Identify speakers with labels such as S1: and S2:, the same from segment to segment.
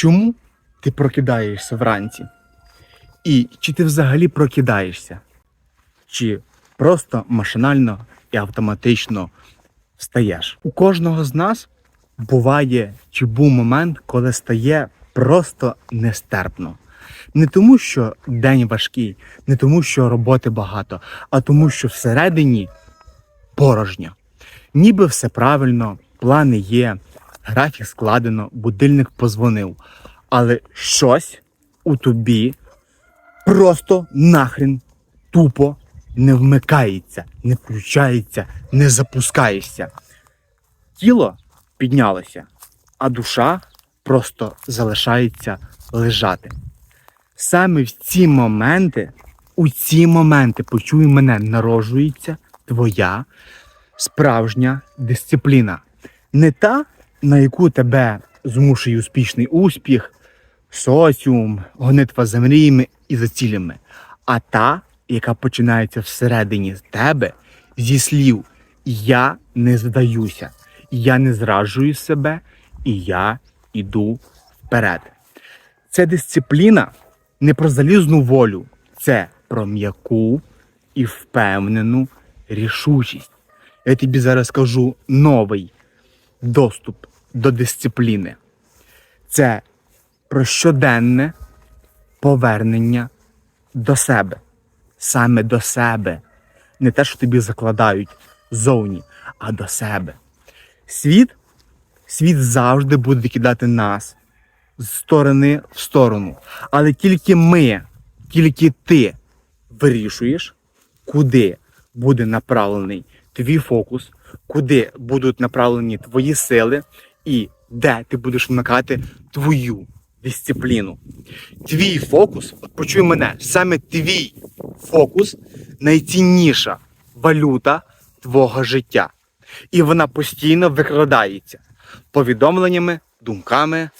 S1: Чому ти прокидаєшся вранці? І чи ти взагалі прокидаєшся? Чи просто машинально і автоматично встаєш? У кожного з нас буває чи був момент, коли стає просто нестерпно. Не тому, що день важкий, не тому, що роботи багато, а тому, що всередині порожньо. Ніби все правильно, плани є, графік складено, будильник позвонив. Але щось у тобі просто нахрен тупо не вмикається, не включається, не запускається. Тіло піднялося, а душа просто залишається лежати. Саме в ці моменти, у ці моменти, почуй мене, народжується твоя справжня дисципліна. Не та, на яку тебе змушує успішний успіх, соціум, гонитва за мріями і за цілями, а та, яка починається всередині тебе зі слів Я не здаюся, я не зраджую себе, і я іду вперед. Це дисципліна не про залізну волю, це про м'яку і впевнену рішучість. Я тобі зараз кажу новий доступ до дисципліни. Це про щоденне повернення до себе, саме до себе. Не те, що тобі закладають зовні, а до себе. Світ, світ завжди буде кидати нас з сторони в сторону. Але тільки ми, тільки ти вирішуєш, куди буде направлений твій фокус, куди будуть направлені твої сили і де ти будеш вмикати твою дисципліну. Твій фокус, от почуй мене, саме твій фокус найцінніша валюта твого життя. І вона постійно викрадається повідомленнями, думками,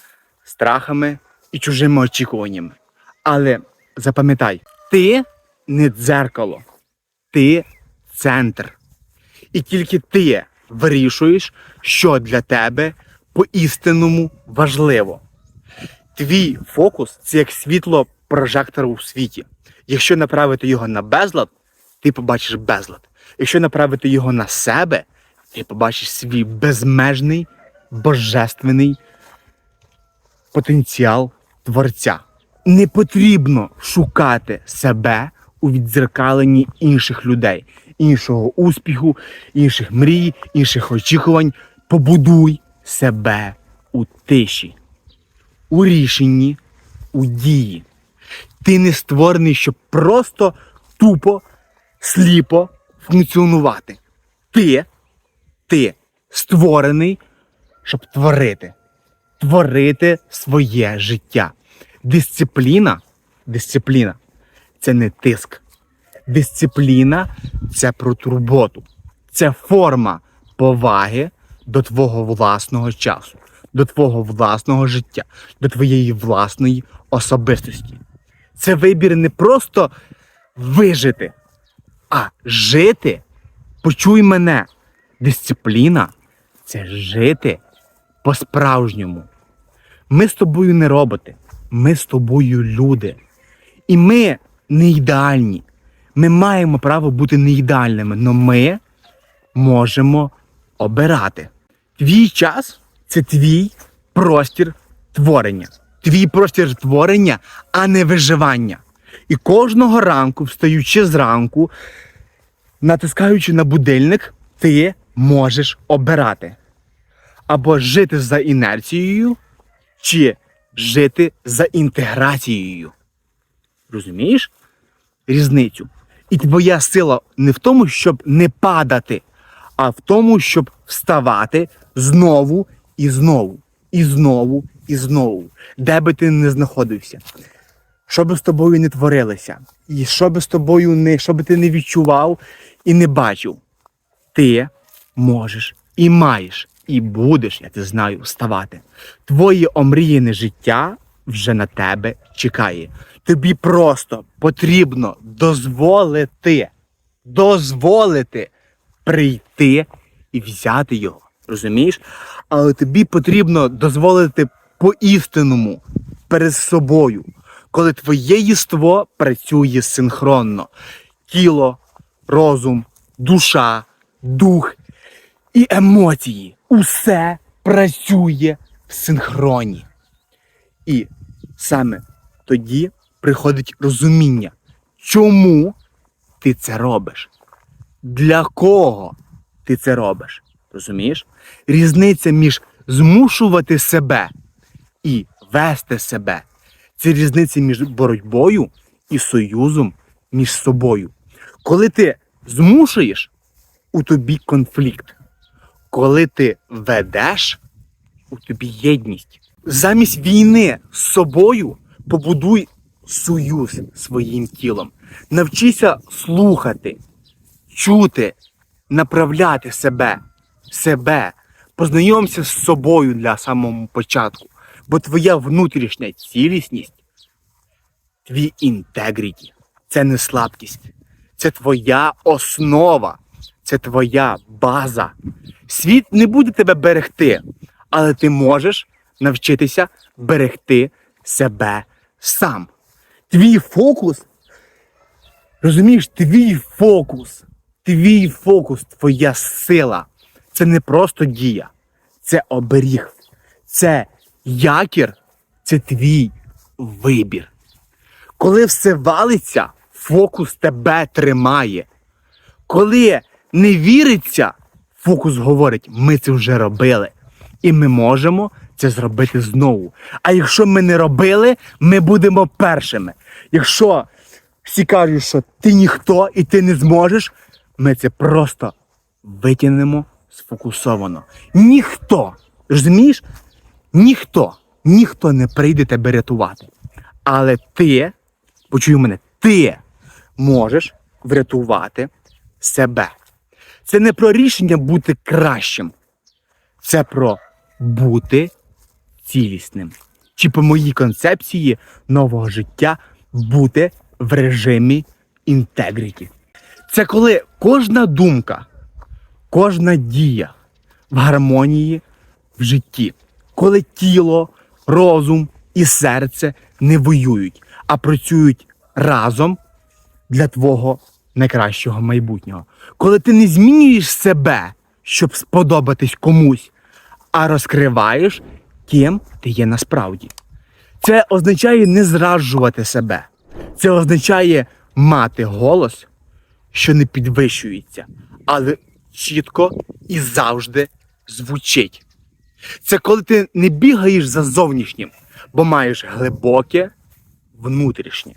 S1: страхами і чужими очікуваннями. Але запам'ятай, ти не дзеркало, ти центр. І тільки ти вирішуєш, що для тебе по-істинному важливо. Твій фокус це як світло прожектора у світі. Якщо направити його на безлад, ти побачиш безлад. Якщо направити його на себе, ти побачиш свій безмежний, божественний потенціал творця. Не потрібно шукати себе у віддзеркаленні інших людей, іншого успіху, інших мрій, інших очікувань. Побудуй себе у тиші, у рішенні, у дії. Ти не створений, щоб просто тупо, сліпо функціонувати. Ти, ти створений, щоб творити творити своє життя. Дисципліна, дисципліна це не тиск. Дисципліна це про турботу. Це форма поваги до твого власного часу, до твого власного життя, до твоєї власної особистості. Це вибір не просто вижити, а жити. Почуй мене. Дисципліна це жити по-справжньому. Ми з тобою не роботи, ми з тобою люди. І ми не ідеальні. Ми маємо право бути не ідеальними, але ми можемо обирати. Твій час це твій простір творення. Твій простір творення, а не виживання. І кожного ранку, встаючи зранку, натискаючи на будильник, ти можеш обирати або жити за інерцією, чи жити за інтеграцією. Розумієш різницю? І твоя сила не в тому, щоб не падати, а в тому, щоб вставати знову і знову, і знову, і знову, де би ти не знаходився. Що би з тобою не творилося, і що би з тобою не, що би ти не відчував і не бачив, ти можеш і маєш, і будеш, я це знаю, вставати. Твоє омріяне життя вже на тебе чекає. Тобі просто потрібно дозволити, дозволити прийти і взяти його. Розумієш? Але тобі потрібно дозволити по-істинному перед собою, коли твоє єство працює синхронно. Тіло, розум, душа, дух і емоції. Усе працює в синхроні. І саме тоді приходить розуміння, чому ти це робиш, для кого ти це робиш. Розумієш? Різниця між змушувати себе і вести себе. Це різниця між боротьбою і союзом між собою. Коли ти змушуєш, у тобі конфлікт. Коли ти ведеш, у тобі єдність. Замість війни з собою побудуй союз своїм тілом. Навчися слухати, чути, направляти себе, себе. Познайомся з собою для самого початку. Бо твоя внутрішня цілісність, твій інтегріті це не слабкість. Це твоя основа, це твоя база. Світ не буде тебе берегти, але ти можеш навчитися берегти себе сам. Твій фокус, розумієш, твій фокус, твій фокус, твоя сила. Це не просто дія, це оберіг, це якір, це твій вибір. Коли все валиться, фокус тебе тримає. Коли не віриться, фокус говорить, ми це вже робили. І ми можемо це зробити знову. А якщо ми не робили, ми будемо першими. Якщо всі кажуть, що ти ніхто і ти не зможеш, ми це просто витягнемо сфокусовано. Ніхто, розумієш? Ніхто, ніхто не прийде тебе рятувати. Але ти, почуй мене, ти можеш врятувати себе. Це не про рішення бути кращим, це про бути цілісним. Чи по моїй концепції нового життя бути в режимі інтегріті. Це коли кожна думка, кожна дія в гармонії в житті, коли тіло, розум і серце не воюють, а працюють разом для твого найкращого майбутнього. Коли ти не змінюєш себе, щоб сподобатись комусь, а розкриваєш, ким ти є насправді. Це означає не зраджувати себе. Це означає мати голос, що не підвищується, але чітко і завжди звучить. Це коли ти не бігаєш за зовнішнім, бо маєш глибоке внутрішнє.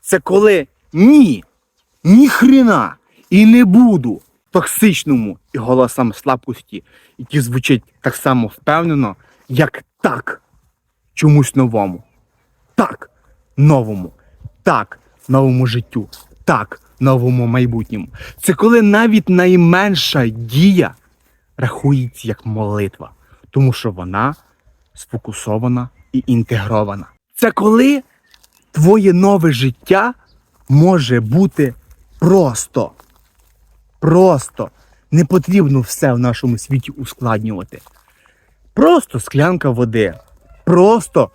S1: Це коли ні, ні хрена і не буду токсичному і голосам слабкості, які звучать так само впевнено, як так чомусь новому. Так, новому. Так, новому життю. Так, новому майбутньому. Це коли навіть найменша дія рахується як молитва, тому що вона сфокусована і інтегрована. Це коли твоє нове життя може бути просто. Просто не потрібно все в нашому світі ускладнювати. Просто склянка води, просто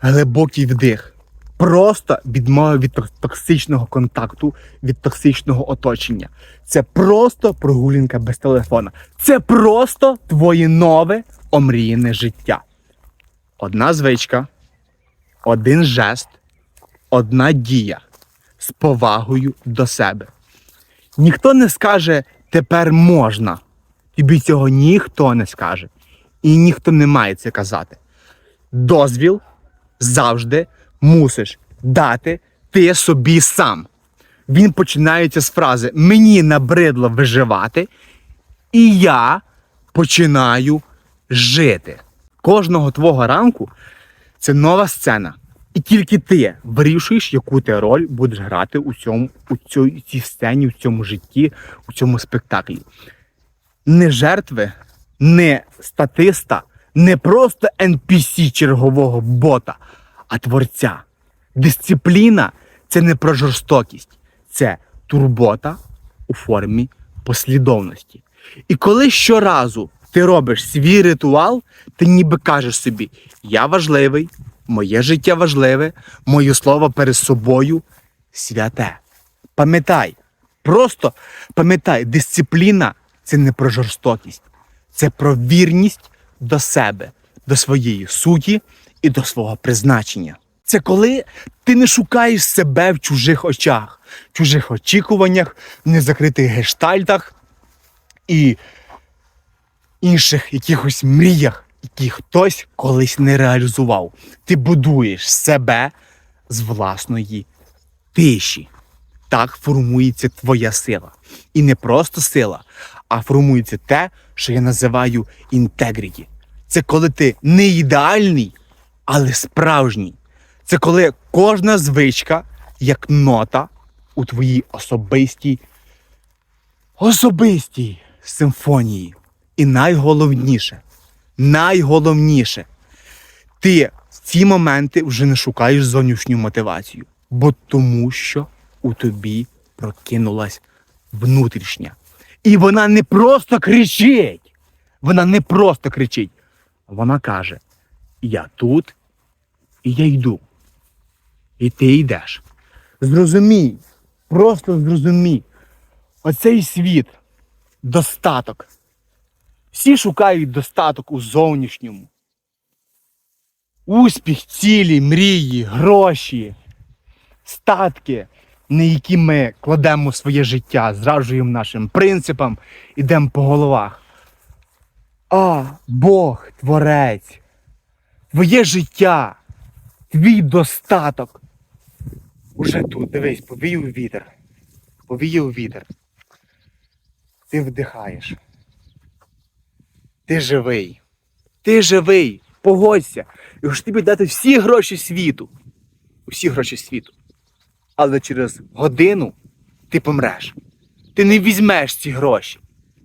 S1: глибокий вдих, просто відмова від токсичного контакту, від токсичного оточення. Це просто прогулянка без телефона. Це просто твоє нове омріяне життя. Одна звичка, один жест, одна дія з повагою до себе. Ніхто не скаже тепер можна. Тобі цього ніхто не скаже. І ніхто не має це казати. Дозвіл завжди мусиш дати ти собі сам. Він починається з фрази Мені набридло виживати, і я починаю жити. Кожного твого ранку це нова сцена. І тільки ти вирішуєш, яку ти роль будеш грати у цьому, у цій, цій сцені, у цьому житті, у цьому спектаклі. Не жертви, не статиста, не просто NPC чергового бота, а творця. Дисципліна це не про жорстокість, це турбота у формі послідовності. І коли щоразу ти робиш свій ритуал, ти ніби кажеш собі: я важливий, моє життя важливе, моє слово перед собою святе. Пам'ятай, просто пам'ятай, дисципліна це не про жорстокість, це про вірність до себе, до своєї суті і до свого призначення. Це коли ти не шукаєш себе в чужих очах, чужих очікуваннях, в незакритих гештальтах і інших якихось мріях, які хтось колись не реалізував. Ти будуєш себе з власної тиші. Так формується твоя сила. І не просто сила, а формується те, що я називаю інтегріті. Це коли ти не ідеальний, але справжній. Це коли кожна звичка як нота у твоїй особистій, особистій симфонії. І найголовніше, найголовніше, ти в ці моменти вже не шукаєш зовнішню мотивацію, бо тому що у тобі прокинулась внутрішня. І вона не просто кричить. Вона не просто кричить. Вона каже: Я тут і я йду. І ти йдеш. Зрозумій, просто зрозумій. Оцей світ достаток. Всі шукають достаток у зовнішньому. Успіх, цілі, мрії, гроші, статки, на які ми кладемо своє життя, зраджуємо нашим принципам, ідемо по головах. А, Бог, Творець, твоє життя, твій достаток. Уже тут, дивись, повіяв вітер. Повіяв вітер. Ти вдихаєш. Ти живий. Ти живий. Погодься. І Якщо тобі дати всі гроші світу. Усі гроші світу. Але через годину ти помреш. Ти не візьмеш ці гроші.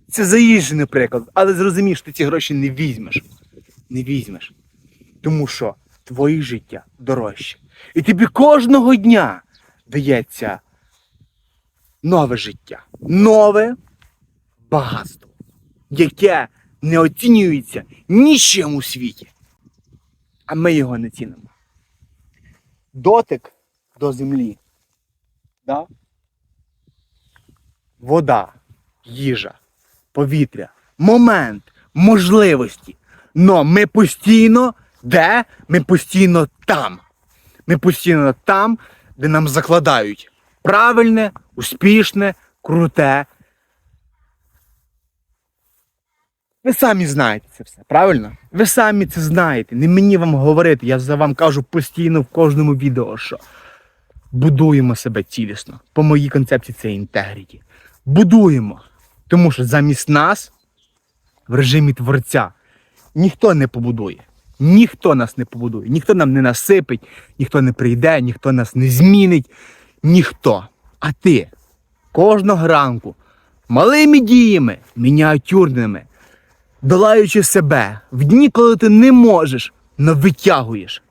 S1: Це заїжджений приклад, але зрозумієш, ти ці гроші не візьмеш. Не візьмеш. Тому що твоє життя дорожче. І тобі кожного дня дається нове життя, нове багатство, яке не оцінюється нічим у світі. А ми його не цінимо. Дотик до землі. Да? Вода, їжа, повітря, момент, можливості. Но ми постійно де? Ми постійно там. Ми постійно там, де нам закладають правильне, успішне, круте. Ви самі знаєте це все, правильно? Ви самі це знаєте. Не мені вам говорити. Я за вам кажу постійно в кожному відео, що будуємо себе цілісно. По моїй концепції це інтегріті. Будуємо. Тому що замість нас в режимі творця ніхто не побудує. Ніхто нас не побудує, ніхто нам не насипить, ніхто не прийде, ніхто нас не змінить. Ніхто. А ти кожного ранку малими діями, мініатюрними, долаючи себе в дні, коли ти не можеш, но витягуєш.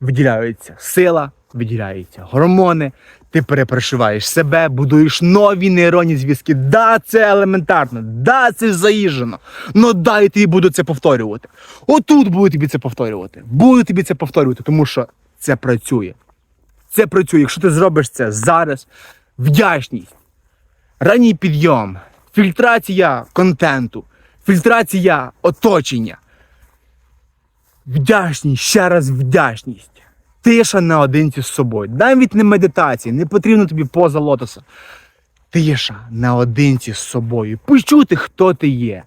S1: Виділяється сила, виділяються гормони, ти перепрошиваєш себе, будуєш нові нейронні зв'язки. Да, це елементарно, да, це заїжджено. Ну да, тобі буду це повторювати. Отут буду тобі це повторювати. Буду тобі це повторювати, тому що це працює. Це працює. Якщо ти зробиш це зараз, вдячність, ранній підйом, фільтрація контенту, фільтрація оточення. Вдячність, ще раз вдячність. Тиша наодинці з собою. Навіть не медитації, не потрібно тобі поза лотоса. Тиша наодинці з собою. Почути, хто ти є.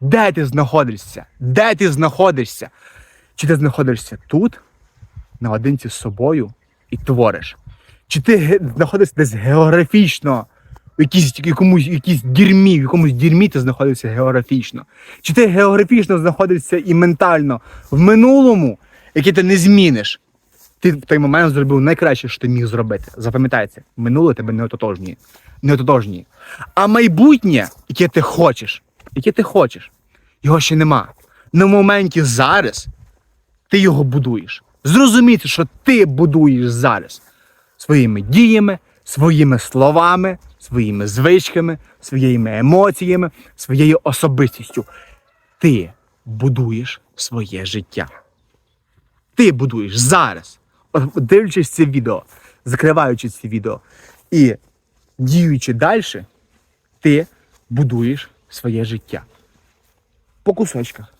S1: Де ти знаходишся? Де ти знаходишся? Чи ти знаходишся тут, наодинці з собою, і твориш? Чи ти знаходишся десь географічно, в якійсь, якомусь, якійсь дірмі, в якомусь дірмі ти знаходишся географічно? Чи ти географічно знаходишся і ментально в минулому, яке ти не зміниш? Ти в той момент зробив найкраще, що ти міг зробити. Запам'ятай це, минуле тебе не ототожнює. Не ототожнює. А майбутнє, яке ти хочеш, яке ти хочеш, його ще нема. На моменті зараз ти його будуєш. Зрозуміти, що ти будуєш зараз своїми діями, своїми словами, своїми звичками, своїми емоціями, своєю особистістю. ти будуєш своє життя. Ти будуєш зараз, дивлячись це відео, закриваючи це відео і діючи далі, ти будуєш своє життя. По кусочках,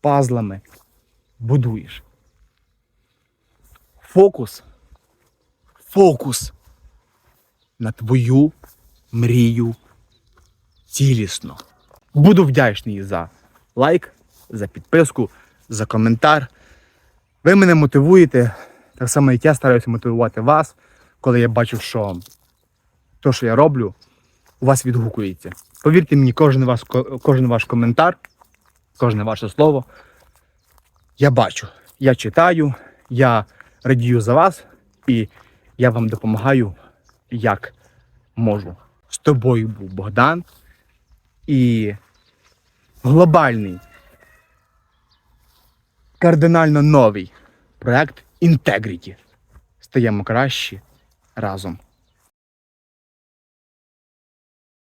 S1: пазлами будуєш. Фокус. Фокус на твою мрію цілісно. Буду вдячний за лайк, за підписку, за коментар. Ви мене мотивуєте, так само, як я стараюся мотивувати вас, коли я бачу, що те, що я роблю, у вас відгукується. Повірте мені, кожен ваш, кожен ваш коментар, кожне ваше слово. Я бачу, я читаю, я радію за вас і я вам допомагаю як можу. З тобою був Богдан і глобальний, кардинально новий проект Integrity. Стаємо кращі разом.